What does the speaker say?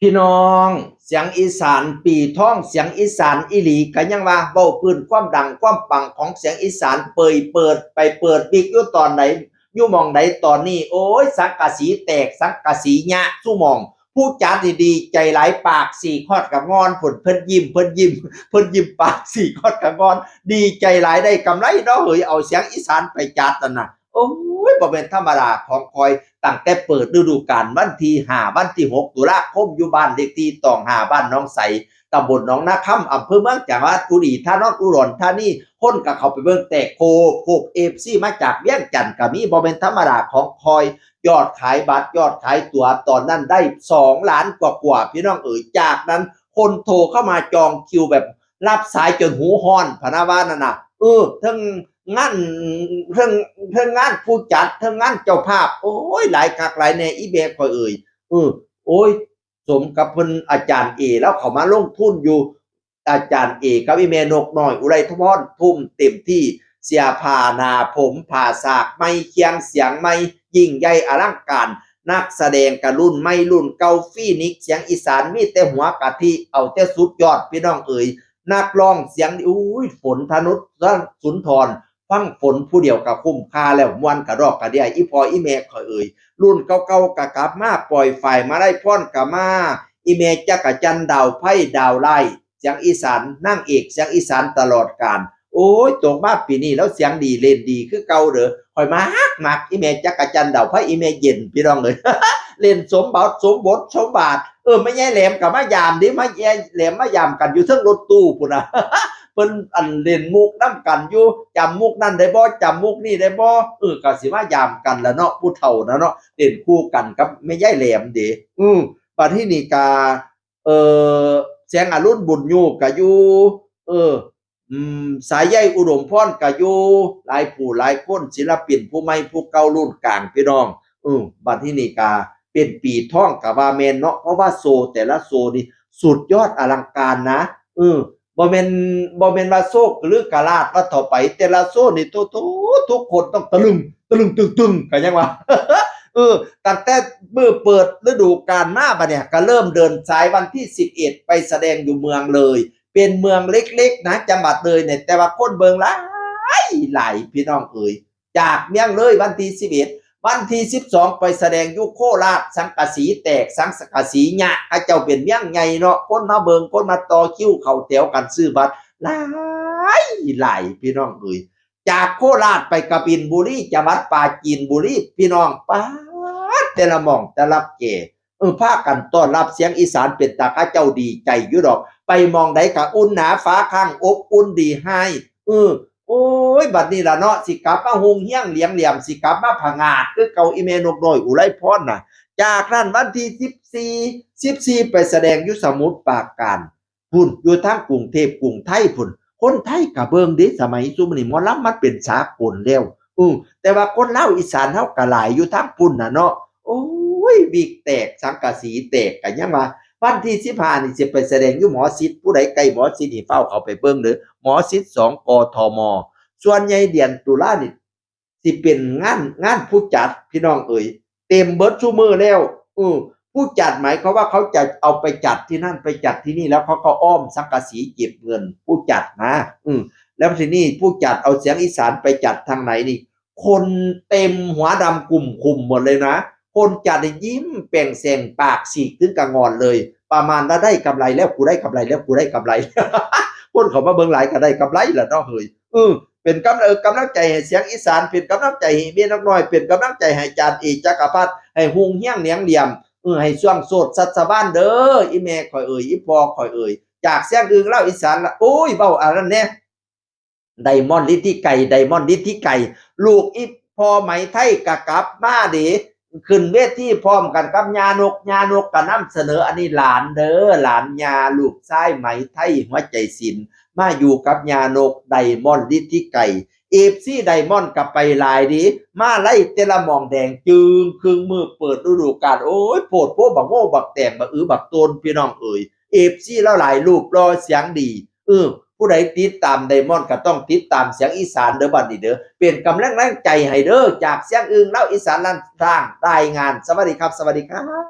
พี่น้องเสียงอีสานปีท่องเสียงอีสานอีหลีกันยังว่าเบ้าพื้นความดังความปังของเสียงอีสานเปยเปิดไปเปิดบิ๊กอยู่ตอนไหนอยู่มองไหนตอนนี้ โอ้ยสังกะสีแตกสังกะสียะสู้มองพูดจาดีๆใจหลายปากสี่คอดกับงอนผลเพิ่นยิ้มเพิ่นยิ้มเพิ่นยิ้มปากสี่คอดกับงอน ดีใจหลายได้กำไรเนาะเฮ้ยเอาเสียงอีสานไปจัดนั่นน่ะ โอ้ยบ่เป็นธรรมดาของคอยตั้งแต่เปิดฤดูกาลวันที่5วันที่6ตุลาคมอยู่บ้านเลขที่ตองหาบ้านน้องใสตำบลหนองนาคำอำเภอเมืองจังหวัดอุรีธานอนอุดรธานี่คนก็เขาไปเบิ่งแต่โคโคกเอฟซีมาจากเวียงจันทน์ก็มีบ่เป็นธรรมดาของคอย ยอดขายบัตรยอดขายตั๋วตอนนั้นได้2ล้านกว่าๆพี่น้องเอ๋ยจากนั้น คนโทรเข้ามาจองคิวแบบรับสายจนหูฮ้อนพนาวานั่นน่ะเออทั้ง งานเทั้งเทั้งงานผู้จัดเทั้งงานเจ้าภาพ โอ้ยหลายคักหลายแน่อีเบคอยเอ่ยเออโอ้ย สมกับเพิ่นอาจารย์เอ แล้วเขามาลงทุนอยู่ อาจารย์เอกับอีเมนกน้อย อุไรทพรทุ่มเต็มที่เสียผ่านาผมผ่าสากไม่เคียงเสียงไม่ยิ่งใหญ่อลังการ นักแสดงกระรุ่นไม่รุ่นเกาฟีนิกเสียงอีสานมีแต่หัวกะทิเอาแต่สุดยอดพี่น้องเอ๋ยนักร้องเสียงอุ้ยฝนธนุษย์สุนทร ฟังฝนผู้เดียวกับคุ้มค่าแล้วมวนกระดอกกระเดียอีพออีเมคอยเอ่ยรุ่นเก่าๆกะกลับมาปล่อยไฟมาได้พ่อนกะมาอีเมจักรจันดาวไพ่ดาวไล่เสียงอีสานนั่งเอกเสียงอีสานตลอดการโอ้ยตกมาปีนี้แล้วเสียงดีเล่นดีคือเก่าเด้อคอยมาฮักมักอีเมจักรจันดาวไพ่อีเมเย็นพี่น้องเลยเล่นสมบัติสมบทสมบาทเออไม่แย่แหลมกับมายามดิมาแย่แหลมมายามกันอยู่เทั้งรถตู้พุ่นนะ เพิ่นอันเล่นมุกน้ำกันอยู่จำมุกนั่นได้บ่จำมุกนี่ได้บ่เออก็สิมายามกันละเนาะผู้เฒ่านะเนาะเล่นคู่กันกับแม่ยายแหลมเด้อืมบัดที่นี่กาเออแสงอรุณบุญอยู่ก็อยู่เอออืมสายใยอุดมพรก็อยู่หลายผู้หลายคนศิลปินผู้ใหม่ผู้เก่ารุ่นกลางพี่น้องอืมบัดที่นี่กาเป็นปีท่องกับว่าแม่นเนาะเพราะว่าโซแต่ละโซนี่สุดยอดอลังการนะเออ บ่แม่นบ่แม่นว่าโซกหรือกะลาดว่าต่อไป แต่ละโซนี่โตโตทุกคนต้องตะลึงตะลึงตึงตึงก็ยังว่าเออตั้งแต่เมื่อเปิดฤดูกาลมาบัดเนี่ยก็เริ่มเดินสายวันที่ 11 ไปแสดงอยู่เมืองเลย เป็นเมืองเล็กๆ นะจังหวัดเลยเนี่ยแต่ว่าคนเบิงหลายหลายพี่น้องเอ๋ยจากเมียงเลยวันที่ 11 วันที่12ไปแสดงยุคโคราชสังกะสีแตกสังกะสีหยะข้าเจ้าเป็นเมียงไงเนาะคนมาเบิงคนมาต่อคิ้วเข้าแถวกันซื้อบัตรหลายหลายพี่น้องเอ๋ยจากโคราชไปกบินบุรีจังหวัดปาจีนบุรีพี่น้องป้าแต่ละมองแต่ละเกเออพากันต้อนรับเสียงอีสานเป็นตาข้าเจ้าดีใจอยู่ดอก ไปมองใดกะอุ่นหนาฟ้าข้างอบอุ่นดีให้เออ โอ้ย บัดนี้ล่ะเนาะสิกลับมาหุงเฮี้ยงเหลี่ยงเหลี่ยมสิกลับมาผงาดคือเก่าอีเมนกน้อยอุไรพรน่ะ จากนั้นวันที่14 14ไปแสดงยู่สมุทรปาการพุ่นอยู่ทางกรุงเทพกรุงไทยพุ่น คนไทยกะเบิงดิสมัยซุมนี้หมอลำมันเป็นสากลแล้วอือแต่ว่าคนเล่าอีสานเฮากะหลายอยู่ทางพุ่นน่ะเนาะโอ้ยวิกแตกสังกะสีแตกกันยังว่า วันที่สิบห้านี่จะไปแสดงอยู่หมอชิดผู้ใดใกล้หมอชิดนี่เฝ้าเขาไปเบิ่งเด้อหมอชิดสองกทม ส่วนใหญ่เดือนตุลานี่สิเป็นงานงานผู้จัดพี่น้องเอ๋ยเต็มเบิร์ดชูมือแล้วออผู้จัดหมายเขาว่าเขาจะเอาไปจัดที่นั่นไปจัดที่นี่แล้วเขาก็อ้อมสังกะสีเก็บเงิน ผู้จัดนะอืมแล้วทีนี้ผู้จัดเอาเสียงอีสานไปจัดทางไหนนี่ คนเต็มหัวดำกลุ่มคุมหมดเลยนะ คนจัดยิ้มแป่งแสงปากฉีกถึงกระงอนเลย ประมาณว่าได้กำไรแล้วกูได้กำไรแล้วกูได้กำไรคนเขามาเบิ่งหลายก็ได้กำไรแหละเนาะเฮ้ยเออเป็นกำเออกำลังใจให้เสียงอีสานเป็นกำลังใจให้เมียนักน้อยเป็นกำลังใจให้จานเอกจักรพัฒให้หุงเฮี้ยงเหลียงเหลี่ยมเออให้ช่วงโสดสัตสบ้านเด้ออีแม่ข่อยเอ่ยอีพ่อข่อยเอ่ยจากเสียงอื่นเล่าอีสานละโอ้ยเบ้าอันนั้นแน่ไดมอนด์ลิทธิไก่ไดมอนด์ลิทธิไก่ ลูกอีพ่อไหมไทยกะกลับมาเด ขึ้นเวทีพร้อมกันกับยานกยานกก็นำเสนออันนี้หลานเด้อหลานยาลูกชายไหมไทยหัวใจศิลมาอยู่กับยานกไดมอนด์ลิทธิไก่เอฟซีไดมอนด์กับไปลายดี มาไล่เตละมองแดงจึงครึ่งมือเปิดฤดูกาลโอ้ยโพดโพบักโง่บักแตงบักอือบักโตนพี่น้องเอ๋ยเอฟซีแล้วหลายรูปรอเสียงดีเออ ผู้ใดติดตามไดมอนด์ก็ต้องติดตามเสียงอีสานเด้อบัดนี้เด้อเป็นกำลังแรงใจให้เด้อจากเสียงอื่นเล่าอีสานลันทางรายงาน สวัสดีครับ สวัสดีครับ